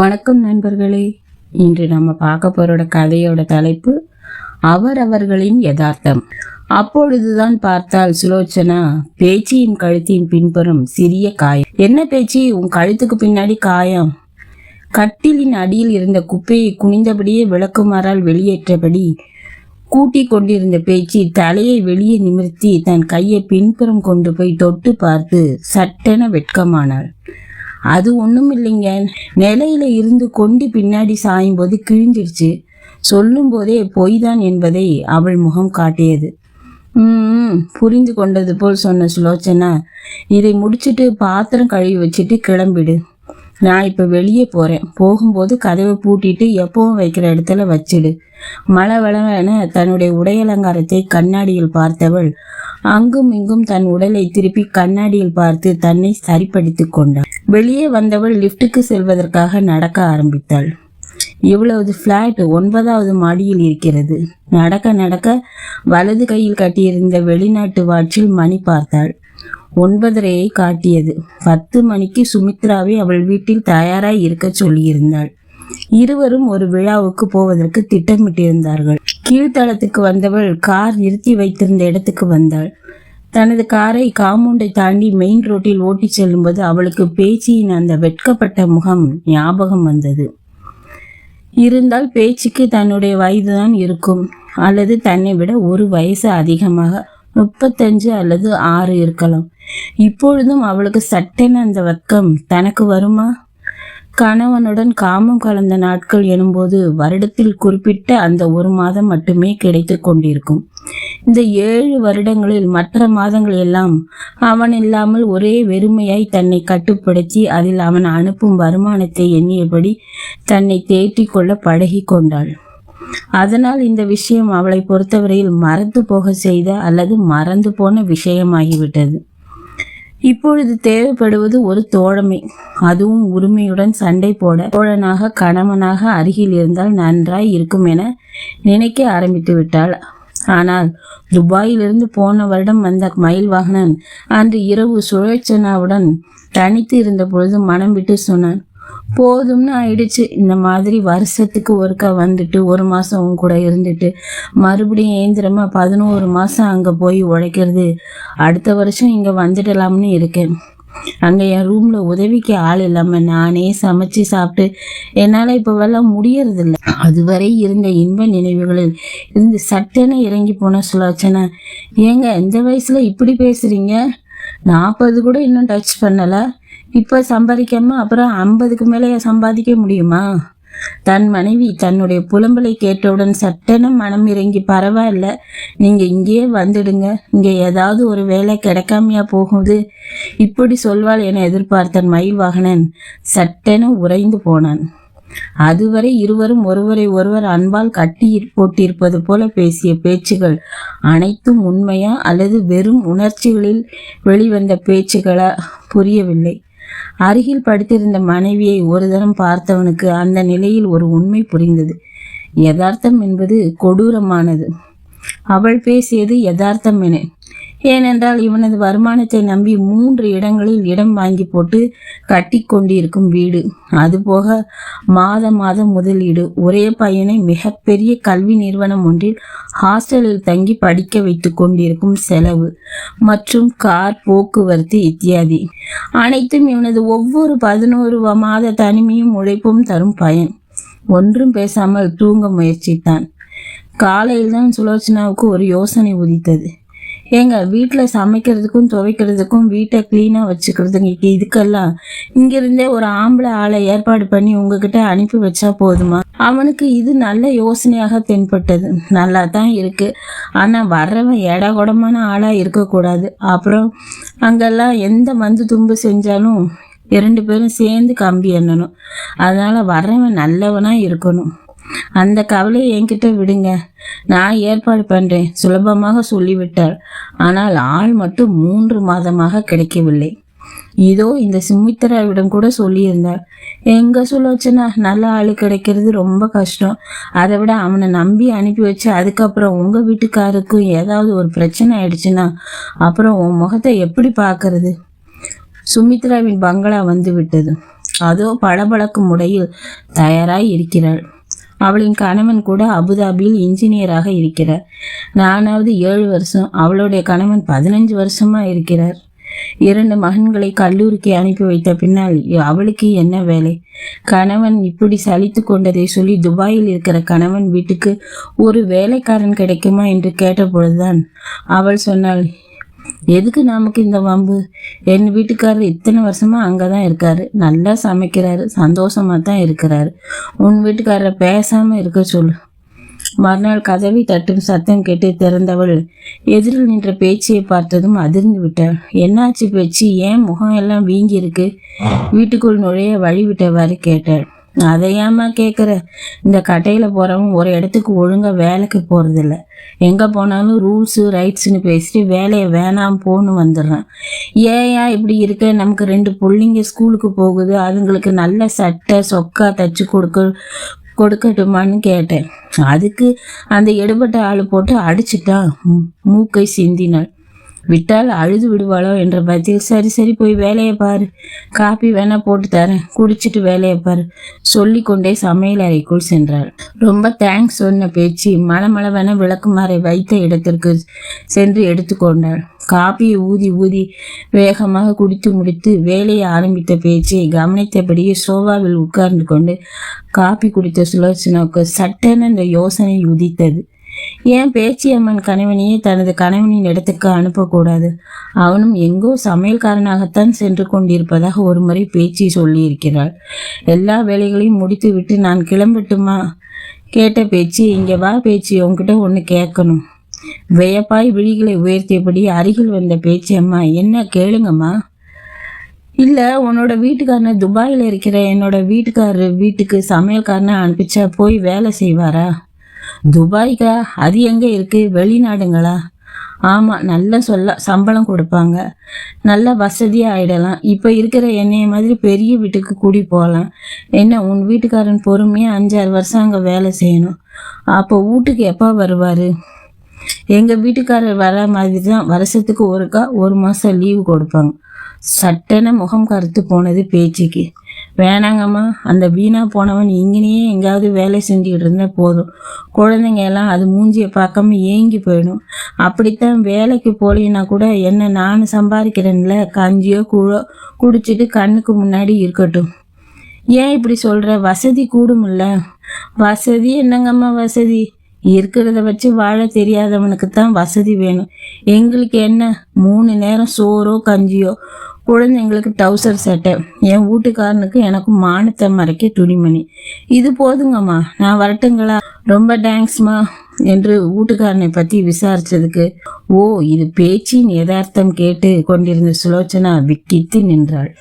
வணக்கம் நண்பர்களே. இன்று நம்ம பார்க்க போறோட கதையோட தலைப்பு அவரவர்களின் யதார்த்தம். அப்பொழுதுதான் பார்த்தால் சுலோச்சனா பேச்சியின் கழுத்தின் பின்புறம் சிறிய காயம். என்ன பேச்சு? உன் கழுத்துக்கு பின்னாடி காயம். கட்டிலின் அடியில் இருந்த குப்பையை குனிந்தபடியே விளக்குமாறால் வெளியேற்றபடி கூட்டிக் கொண்டிருந்த பேச்சு தலையை வெளியே நிமிர்த்தி தன் கையை பின்புறம் கொண்டு போய் தொட்டு பார்த்து சட்டென வெட்கமானாள். அது ஒன்றும் இல்லைங்க நிலையில இருந்து கொண்டு பின்னாடி சாயும் போது கிழிஞ்சிருச்சு. சொல்லும் போதே பொய்தான் என்பதை அவள் முகம் காட்டியது. ம் புரிந்து கொண்டது போல் சொன்ன சுலோச்சனா இதை முடிச்சிட்டு பாத்திரம் கழுவி வச்சுட்டு கிளம்பிடு. நான் இப்போ வெளியே போகிறேன் போகும்போது கதவை பூட்டிட்டு எப்பவும் வைக்கிற இடத்துல வச்சிடு. மழை வளவென தன்னுடைய உடையலங்காரத்தை கண்ணாடியில் பார்த்தவள் அங்கும் இங்கும் தன் உடலை திருப்பி கண்ணாடியில் பார்த்து தன்னை சரிப்படுத்தி கொண்டாள். வெளியே வந்தவள் லிஃப்ட்டுக்கு செல்வதற்காக நடக்க ஆரம்பித்தாள். இவ்வளவு ஃப்ளாட் ஒன்பதாவது மாடியில் இருக்கிறது. நடக்க நடக்க வலது கையில் கட்டியிருந்த வெளிநாட்டு வாட்சில் மணி பார்த்தாள். ஒன்பதரையை காட்டியது. பத்து மணிக்கு சுமித்ராவை அவள் வீட்டில் தயாராய் இருக்க சொல்லியிருந்தாள். இருவரும் ஒரு விழாவுக்கு போவதற்கு திட்டமிட்டிருந்தார்கள். கீழ்த்தளத்துக்கு வந்தவள் கார் நிறுத்தி வைத்திருந்த இடத்துக்கு வந்தாள். தனது காரை காம்பவுண்டை தாண்டி மெயின் ரோட்டில் ஓட்டிச் செல்லும்போது அவளுக்கு பேச்சியின் அந்த வெட்கப்பட்ட முகம் ஞாபகம் வந்தது. இருந்தால் பேச்சுக்கு தன்னுடைய வயதுதான் இருக்கும். அல்லது தன்னை விட ஒரு வயசு அதிகமாக முப்பத்தஞ்சு அல்லது ஆறு இருக்கலாம். இப்பொழுதும் அவளுக்கு சட்டென அந்த வக்கம் தனக்கு வருமா? கணவனுடன் காமம் கலந்த நாட்கள் எனும்போது வருடத்தில் குறிப்பிட்ட அந்த ஒரு மாதம் மட்டுமே கிடைத்து கொண்டிருக்கும். இந்த ஏழு வருடங்களில் மற்ற மாதங்கள் எல்லாம் அவன் இல்லாமல் ஒரே வெறுமையாய் தன்னை கட்டுப்படுத்தி அதில் அவன் அனுப்பும் வருமானத்தை எண்ணியபடி தன்னை தேற்றிக் கொள்ள பழகி கொண்டாள். அதனால் இந்த விஷயம் அவளை பொறுத்தவரையில் மறந்து போக செய்த அல்லது மறந்து போன விஷயமாகிவிட்டது. இப்பொழுது தேவைப்படுவது ஒரு தோழமை. அதுவும் உரிமையுடன் சண்டை போட தோழனாக கணவனாக அருகில் இருந்தால் நன்றாய் இருக்கும் என நினைக்க ஆரம்பித்து விட்டாள். ஆனால் துபாயிலிருந்து போன வருடம் வந்த மயில் வாகனன் அன்று இரவு சுழற்சனாவுடன் தனித்து இருந்த பொழுது மனம் விட்டு சொன்னான் போதும்னு ஆயிடுச்சு. இந்த மாதிரி வருஷத்துக்கு ஒருக்கா வந்துட்டு ஒரு மாதம் கூட இருந்துட்டு மறுபடியும் ஏந்திரமா பதினோரு மாதம் அங்கே போய் உழைக்கிறது. அடுத்த வருஷம் இங்கே வந்துடலாம்னு இருக்கேன். அங்கே என் ரூமில் உதவிக்கு ஆள் இல்லாமல் நானே சமைச்சு சாப்பிட்டு என்னால் இப்போவெல்லாம் முடியறதில்ல. அதுவரை இருந்த இன்ப நினைவுகளில் இருந்து சட்டென இறங்கி போன சுலோச்சனா ஏங்க இந்த வயசில் இப்படி பேசுகிறீங்க நாற்பது கூட இன்னும் டச் பண்ணலை. இப்போ சம்பாதிக்காம அப்புறம் ஐம்பதுக்கு மேலே சம்பாதிக்க முடியுமா? தன் மனைவி தன்னுடைய புலம்பலை கேட்டவுடன் சட்டென மனம் இறங்கி பரவாயில்ல நீங்கள் இங்கேயே வந்துடுங்க. இங்கே ஏதாவது ஒரு வேலை கிடைக்காமையா போகுது. இப்படி சொல்வாள் என எதிர்பார்த்தன் மயில் வாகனன் சட்டென உறைந்து போனான். அதுவரை இருவரும் ஒருவரை ஒருவர் அன்பால் கட்டி போட்டிருப்பது போல பேசிய பேச்சுகள் அனைத்தும் உண்மையா அல்லது வெறும் உணர்ச்சிகளில் வெளிவந்த பேச்சுகளா? புரியவில்லை. அருகில் படுத்திருந்த மனைவியை ஒரு தரம் பார்த்தவனுக்கு அந்த நிலையில் ஒரு உண்மை புரிந்தது. யதார்த்தம் என்பது கொடூரமானது. அவள் பேசியது யதார்த்தம் என. ஏனென்றால் இவனது வருமானத்தை நம்பி மூன்று இடங்களில் இடம் வாங்கி போட்டு கட்டி கொண்டிருக்கும் வீடு. அதுபோக மாத மாதம் முதலீடு. ஒரே பையனை மிகப்பெரிய கல்வி நிறுவனம் ஒன்றில் ஹாஸ்டலில் தங்கி படிக்க வைத்து கொண்டிருக்கும் செலவு மற்றும் கார் போக்குவரத்து இத்தியாதி. அனைத்தும் இவனது ஒவ்வொரு பதினோரு மாத தனிமையும் உழைப்பும் தரும் பயன். ஒன்றும் பேசாமல் தூங்க முயற்சித்தான். காலையில் தான் சுலோச்சனாவுக்கு ஒரு யோசனை உதித்தது. ஏங்க வீட்டில் சமைக்கிறதுக்கும் துவைக்கிறதுக்கும் வீட்டை க்ளீனாக வச்சுக்கிறதுக்கு இதுக்கெல்லாம் இங்கிருந்தே ஒரு ஆம்பளை ஆளை ஏற்பாடு பண்ணி உங்ககிட்ட அனுப்பி வச்சா போதுமா? அவனுக்கு இது நல்ல யோசனையாக தென்பட்டது. நல்லா தான் இருக்குது ஆனால் வர்றவன் எடா குடமான ஆளாக இருக்கக்கூடாது. அப்புறம் அங்கெல்லாம் எந்த மந்து தும்பு செஞ்சாலும் இரண்டு பேரும் சேர்ந்து கம்பி எண்ணணும். அதனால் வர்றவன் நல்லவனாக இருக்கணும். அந்த கவலையை என்கிட்ட விடுங்க. நான் ஏற்பாடு பண்ணுறேன் சுலபமாக சொல்லிவிட்டாள் ஆனால் ஆள் மட்டும் மூன்று மாதமாக கிடைக்கவில்லை. இதோ இந்த சுமித்ராவிடம் கூட சொல்லியிருந்தார். எங்க சுலோச்சனா நல்ல ஆள் கிடைக்கிறது ரொம்ப கஷ்டம். அதை விட அவனை நம்பி அனுப்பி வச்சு அதுக்கப்புறம் உங்க வீட்டுக்காருக்கும் ஏதாவது ஒரு பிரச்சனை ஆயிடுச்சுன்னா அப்புறம் உன் முகத்தை எப்படி பார்க்கறது? சுமித்ராவின் பங்களா வந்து விட்டது. அதோ பளபளக்கும் முறையில் தயாராய் இருக்கிறாள். அவளின் கணவன் கூட அபுதாபியில் இன்ஜினியராக இருக்கிறார். நானாவது ஏழு வருஷம் அவளுடைய கணவன் பதினஞ்சு வருஷமா இருக்கிறார். இரண்டு மகன்களை கல்லூரிக்கு அனுப்பி வைத்த பின்னால் அவளுக்கு என்ன வேலை? கணவன் இப்படி சலித்து கொண்டதை சொல்லி துபாயில் இருக்கிற கணவன் வீட்டுக்கு ஒரு வேலைக்காரன் கிடைக்குமா என்று கேட்டபொழுதுதான் அவள் சொன்னாள் எதுக்கு நமக்கு இந்த வம்பு? என் வீட்டுக்காரர் இத்தனை வருஷமா அங்கே தான் இருக்காரு. நல்லா சமைக்கிறாரு. சந்தோஷமா தான் இருக்கிறாரு. உன் வீட்டுக்காரரை பேசாம இருக்க சொல்லு. மறுநாள் கதவை தட்டும் சத்தம் கேட்டு திறந்தவள் எதிரில் நின்ற பேச்சியை பார்த்ததும் அதிர்ந்து விட்டாள். என்னாச்சு பேச்சு? ஏன் முகம் எல்லாம் வீங்கி இருக்கு வீட்டுக்குள் நுழைய வழி விட்டவாறு கேட்டாள். அதை ஏம்மா கேட்குற இந்த கடையில் போகிறவன் ஒரு இடத்துக்கு ஒழுங்காக வேலைக்கு போகிறதில்ல எங்கே போனாலும் ரூல்ஸு ரைட்ஸுன்னு பேசிட்டு வேலையை வேணாம் போன்னு வந்துடுறான். ஏயா இப்படி இருக்க? நமக்கு ரெண்டு பிள்ளைங்க ஸ்கூலுக்கு போகுது. அதுங்களுக்கு நல்ல சட்டை சொக்கா தைச்சி கொடுக்க கொடுக்கட்டுமான்னு கேட்டேன். அதுக்கு அந்த எடுபட்ட ஆள் போட்டு அடிச்சிட்டான். மூக்கை சிந்தினாள். விட்டால் அழுது விடுவாளோ என்ற பதில். சரி சரி போய் வேலையை பாரு. காப்பி வேணா போட்டு தரேன். குடிச்சிட்டு வேலையை பாரு. சொல்லிக்கொண்டே சமையல் அறைக்குள் சென்றாள். ரொம்ப தேங்க்ஸ் சொன்ன பேச்சு மளமளவென விளக்குமாறை வைத்த இடத்திற்கு சென்று எடுத்துக்கொண்டாள் காப்பியை ஊதி ஊதி வேகமாக குடித்து முடித்து வேலையை ஆரம்பித்த பேச்சை கவனித்தபடியே சோபாவில் உட்கார்ந்து கொண்டு காப்பி குடித்த சுலோச்சனாவுக்கு சட்டென இந்த யோசனை உதித்தது. ஏன் பேச்சியம்மன் கணவனையே தனது கணவனின் இடத்துக்கு அனுப்பக்கூடாது. அவனும் எங்கோ சமையல்காரனாகத்தான் சென்று கொண்டிருப்பதாக ஒரு முறை பேச்சு சொல்லியிருக்கிறாள். எல்லா வேலைகளையும் முடித்துவிட்டு நான் கிளம்பட்டுமா? கேட்ட பேச்சு இங்கே வா பேச்சு உங்ககிட்ட ஒன்று கேட்கணும். வியப்பாய் விழிகளை உயர்த்தியபடி அருகில் வந்த பேச்சு அம்மா என்ன கேளுங்கம்மா. இல்லை உன்னோட வீட்டுக்காரனை துபாயில் இருக்கிற என்னோட வீட்டுக்காரர் வீட்டுக்கு சமையல்காரனை அனுப்பிச்சா போய் வேலை செய்வாரா? துபாய்க்கா? அது எங்கே இருக்குது வெளிநாடுங்களா? ஆமாம் நல்ல சொல்ல சம்பளம் கொடுப்பாங்க. நல்ல வசதியாக ஆகிடலாம் இப்போ இருக்கிற என்னைய மாதிரி பெரிய வீட்டுக்கு கூடி போகலாம். என்ன உன் வீட்டுக்காரன் பொறுமையாக அஞ்சாறு வருஷம் அங்கே வேலை செய்யணும். அப்போ வீட்டுக்கு எப்போ வருவார்? எங்கள் வீட்டுக்காரர் வர மாதிரி தான் வருஷத்துக்கு ஒருக்கா ஒரு மாதம் லீவு கொடுப்பாங்க. சட்டென முகம் கருத்து போனது பேச்சுக்கு. வேணாங்கம்மா அந்த வீணா போனவன் இங்கேயே எங்கேயாவது வேலை செஞ்சுக்கிட்டு இருந்தால் போதும். குழந்தைங்க எல்லாம் அது மூஞ்சியை பார்க்காம ஏங்கி போயிடும். அப்படித்தான் வேலைக்கு போலினா கூட என்ன நான் சம்பாதிக்கிறேன்ல கஞ்சியோ குழோ குடிச்சிட்டு கண்ணுக்கு முன்னாடி இருக்கட்டும். ஏன் இப்படி சொல்கிற வசதி கூடுமில்ல. வசதி என்னங்கம்மா வசதி? இருக்கிறத வச்சு வாழ தெரியாதவனுக்கு தான் வசதி வேணும். எங்களுக்கு என்ன? மூணு நேரம் சோறோ கஞ்சியோ? குழந்தைங்களுக்கு டவுசர் சட்டை என் வீட்டுக்காரனுக்கு எனக்கு மானத்தை மறைக்க துணிமணி. இது போதுங்கம்மா. நான் வரட்டுங்களா? ரொம்ப தேங்க்ஸ்மா என்று வீட்டுக்காரனை பற்றி விசாரித்ததுக்கு ஓ இது பேச்சின் யதார்த்தம் கேட்டு கொண்டிருந்த சுலோச்சனா விக்கித்து நின்றாள்.